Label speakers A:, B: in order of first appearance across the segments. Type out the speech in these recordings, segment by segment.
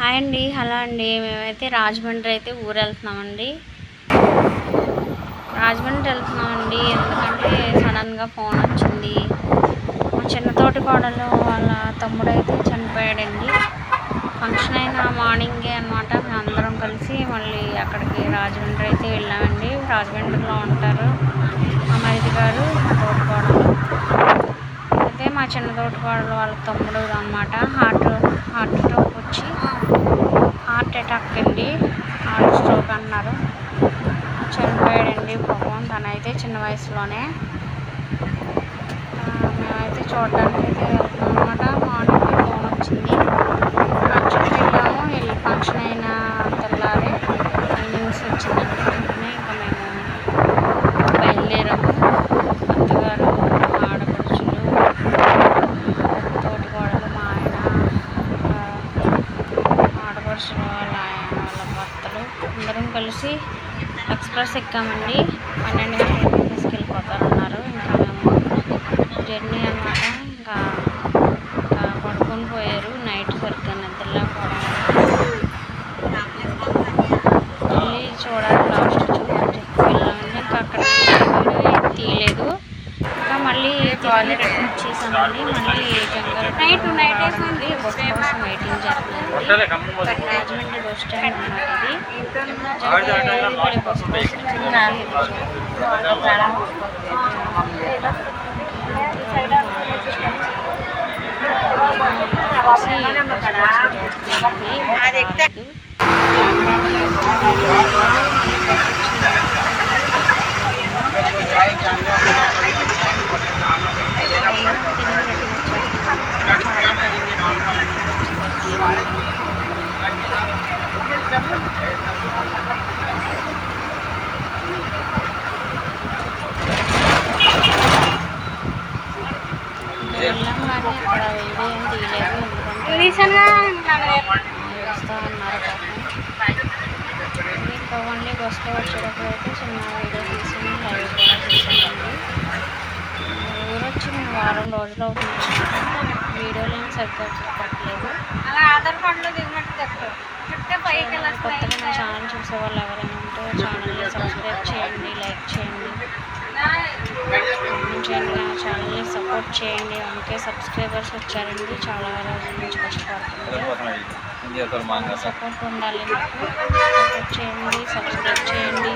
A: Hi అండి hello అండి. మేమైతే రాజమండ్రి అయితే ఊరు వెళ్తున్నామండి రాజమండ్రి వెళ్తున్నామండి. ఎందుకంటే సడన్గా ఫోన్ వచ్చింది. మా చిన్న తోటి కోడలు వాళ్ళ తమ్ముడు అయితే చనిపోయాడండి. ఫంక్షన్ అయిన మార్నింగే అనమాట మేము అందరం కలిసి మళ్ళీ అక్కడికి రాజమండ్రి అయితే వెళ్ళామండి. రాజమండ్రిలో ఉంటారు మా మరిది గారు మా తోటి కోడలు. అయితే మా చిన్న తోటి కోడలు వాళ్ళ తమ్ముడు అనమాట హార్ట్ హార్ట్ హార్ట్ అటాక్ అండి హార్ట్ స్ట్రోక్ అన్నారు. చనిపోయాడండి పాపం. తనైతే చిన్న వయసులోనే. మేమైతే చూడడానికి అయితే వెళ్తున్నాం అనమాట మార్నింగ్ ఫోన్ వచ్చింది ఫంక్షన్ వెళ్ళాము వెళ్ళి ఫంక్షన్ అయిన తెల్లారి న్యూస్ వచ్చిందండి వెంటనే ఇంకా మేము బయలుదేరాము అత్తగారు మా ఆడపడుచులు తోటి కోడలు మా ఆయన ఇంకా ఆడపడుచులు వాళ్ళ ఆయన వాళ్ళ భర్తలు అందరం కలిసి ఎక్స్ప్రెస్ ఎక్కామండి. పన్నెండు గంటలకి తీసుకెళ్ళిపోతారన్నారు ఇంకా మేము జర్నీ అనమాట ఇంకా ఇంకా పడుకొని పోయారు. నైట్ సరిగ్గా నిద్రలేకపోవడం వెళ్ళి చూడాలి లాస్ట్ చూడాలి చెప్పి వెళ్ళామండి. ఇంకా అక్కడ వీడియో తీయలేదు. ఇంకా మళ్ళీ తిరిగి రిటర్న్ వచ్చేసామండి మళ్ళీ జంగల్ నైట్ నైట్ వేసింది బస్ కోసం వెయిటింగ్ చేస్తున్నామండి రాజమండ్రి బస్ స్టాండ్ అన్నమాట ఇది జంగారెడ్డి బస్ కోసం వెళ్ళాం కానీ అక్కడ వీడియో ఏం వస్తా ఉన్నారు పాపం ఓన్లీ బస్లో వచ్చేటప్పుడు అయితే చిన్న వీడియో తీసాను లైవ్ కూడా తీసానండి ఊరు వచ్చి వారం రోజులు అవుతుంది వీడియోలు ఏం సరిగ్గా చెప్పట్లేదు
B: అలా ఆధార్ కార్డులో దిగినట్టు
A: కొత్తగా నా ఛానల్ చూసే వాళ్ళు ఎవరైనా ఉంటే ఛానల్ని సబ్స్క్రైబ్ చేయండి లైక్ చేయండి. కామెంట్ చేయండి నా ఛానల్ని సపోర్ట్ చేయండి. అందుకే సబ్స్క్రైబర్స్ వచ్చారండి. చాలా రోజుల నుంచి కష్టపడుతుంది సపోర్ట్ ఉండాలి నాకు సపోర్ట్ చేయండి సబ్స్క్రైబ్ చేయండి.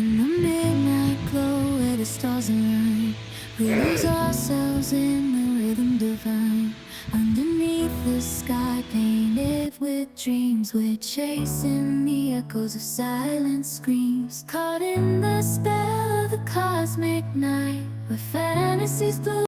C: In the midnight glow where the stars align, we lose ourselves in the rhythm divine. Underneath the sky painted with dreams, we're chasing the echoes of silent screams. Caught in the spell of the cosmic night, where fantasies bloom.